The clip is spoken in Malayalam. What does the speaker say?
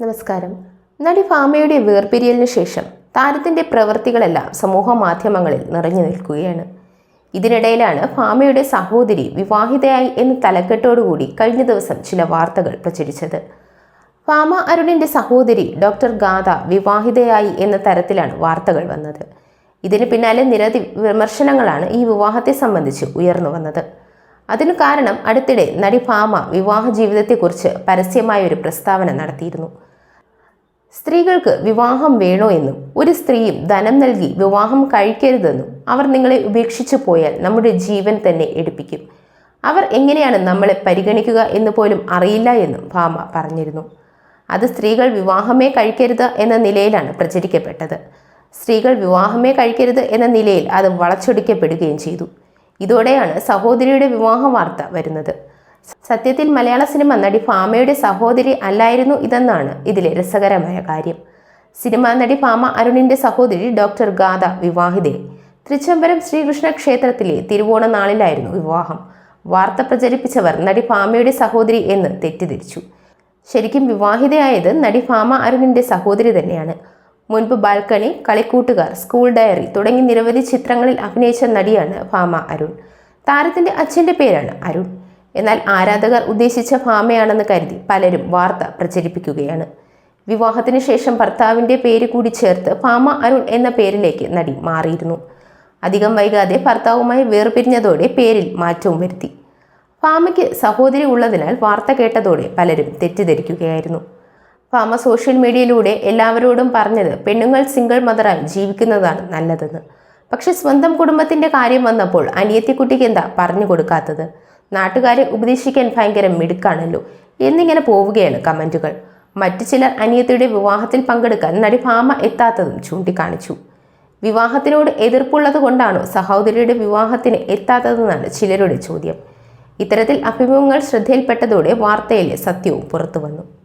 നമസ്കാരം. നടി ഫാമയുടെ വേർപിരിയലിന് ശേഷം താരത്തിന്റെ പ്രവൃത്തികളെല്ലാം സമൂഹ മാധ്യമങ്ങളിൽ നിറഞ്ഞു നിൽക്കുകയാണ്. ഇതിനിടയിലാണ് ഫാമയുടെ സഹോദരി വിവാഹിതയായി എന്ന തലക്കെട്ടോടുകൂടി കഴിഞ്ഞ ദിവസം ചില വാർത്തകൾ പ്രചരിച്ചത്. ഫാമ അരുണിന്റെ സഹോദരി ഡോക്ടർ ഗാഥ വിവാഹിതയായി എന്ന തരത്തിലാണ് വാർത്തകൾ വന്നത്. ഇതിന് പിന്നാലെ നിരവധി വിമർശനങ്ങളാണ് ഈ വിവാഹത്തെ സംബന്ധിച്ച് ഉയർന്നു വന്നത്. അതിനു കാരണം അടുത്തിടെ നടി ഫാമ വിവാഹ ജീവിതത്തെക്കുറിച്ച് പരസ്യമായ ഒരു പ്രസ്താവന നടത്തിയിരുന്നു. സ്ത്രീകൾക്ക് വിവാഹം വേണോ എന്നും ഒരു സ്ത്രീയും ധനം നൽകി വിവാഹം കഴിക്കരുതെന്നും അവർ നിങ്ങളെ ഉപേക്ഷിച്ചു പോയാൽ നമ്മുടെ ജീവൻ തന്നെ എടുപ്പിക്കും. അവർ എങ്ങനെയാണ് നമ്മളെ പരിഗണിക്കുക എന്ന് പോലും അറിയില്ല എന്നും ഭാമ പറഞ്ഞിരുന്നു. അത് സ്ത്രീകൾ വിവാഹമേ കഴിക്കരുത് എന്ന നിലയിലാണ് പ്രചരിക്കപ്പെട്ടത്. സ്ത്രീകൾ വിവാഹമേ കഴിക്കരുത് എന്ന നിലയിൽ അത് വളച്ചൊടിക്കപ്പെടുകയും ചെയ്തു. ഇതോടെയാണ് സഹോദരിയുടെ വിവാഹ വാർത്ത വരുന്നത്. സത്യത്തിൽ മലയാള സിനിമ നടി ഫാമയുടെ സഹോദരി അല്ലായിരുന്നു ഇതെന്നാണ് ഇതിലെ രസകരമായ കാര്യം. സിനിമാ നടി ഫാമ അരുണിന്റെ സഹോദരി ഡോക്ടർ ഗാഥ വിവാഹിതയായി തൃച്ചംബരം ശ്രീകൃഷ്ണ ക്ഷേത്രത്തിലെ തിരുവോണ നാളിലായിരുന്നു വിവാഹം. വാർത്ത പ്രചരിപ്പിച്ചവർ നടി ഫാമയുടെ സഹോദരി എന്ന് തെറ്റിദ്ധരിച്ചു. ശരിക്കും വിവാഹിതയായത് നടി ഫാമ അരുണിന്റെ സഹോദരി തന്നെയാണ്. മുൻപ് ബാൽക്കണി കളിക്കൂട്ടുകാർ സ്കൂൾ ഡയറി തുടങ്ങി നിരവധി ചിത്രങ്ങളിൽ അഭിനയിച്ച നടിയാണ് ഫാമ അരുൺ. താരത്തിന്റെ അച്ഛന്റെ പേരാണ് അരുൺ. എന്നാൽ ആരാധകർ ഉദ്ദേശിച്ച ഫാമയാണെന്ന് കരുതി പലരും വാർത്ത പ്രചരിപ്പിക്കുകയാണ്. വിവാഹത്തിന് ശേഷം ഭർത്താവിന്റെ പേര് കൂടി ചേർത്ത് ഫാമ അരുൺ എന്ന പേരിലേക്ക് നടി മാറിയിരുന്നു. അധികം വൈകാതെ ഭർത്താവുമായി വേർപിരിഞ്ഞതോടെ പേരിൽ മാറ്റവും വരുത്തി. ഫാമയ്ക്ക് സഹോദരി ഉള്ളതിനാൽ വാർത്ത കേട്ടതോടെ പലരും തെറ്റിദ്ധരിക്കുകയായിരുന്നു. ഫാമ സോഷ്യൽ മീഡിയയിലൂടെ എല്ലാവരോടും പറഞ്ഞത് പെണ്ണുങ്ങൾ സിംഗിൾ മദറായി ജീവിക്കുന്നതാണ് നല്ലതെന്ന്. പക്ഷെ സ്വന്തം കുടുംബത്തിന്റെ കാര്യം വന്നപ്പോൾ അനിയത്തിക്കുട്ടിക്ക് എന്താ പറഞ്ഞു കൊടുക്കാത്തത്? നാട്ടുകാരെ ഉപദേശിക്കാൻ ഭയങ്കര മിടുക്കാണല്ലോ. എന്നിങ്ങനെ പോവുകയാണ് കമന്റുകൾ മറ്റു ചിലർ അനിയത്തിയുടെ വിവാഹത്തിൽ പങ്കെടുക്കാൻ നടി ഭാമ എത്താത്തതും ചൂണ്ടിക്കാണിച്ചു. വിവാഹത്തിനോട് എതിർപ്പുള്ളത് കൊണ്ടാണോ സഹോദരിയുടെ വിവാഹത്തിന് എത്താത്തതെന്നാണ് ചിലരുടെ ചോദ്യം. ഇത്തരത്തിൽ അഭിമുഖങ്ങൾ ശ്രദ്ധയിൽപ്പെട്ടതോടെ വാർത്തയിലെ സത്യവും പുറത്തു വന്നു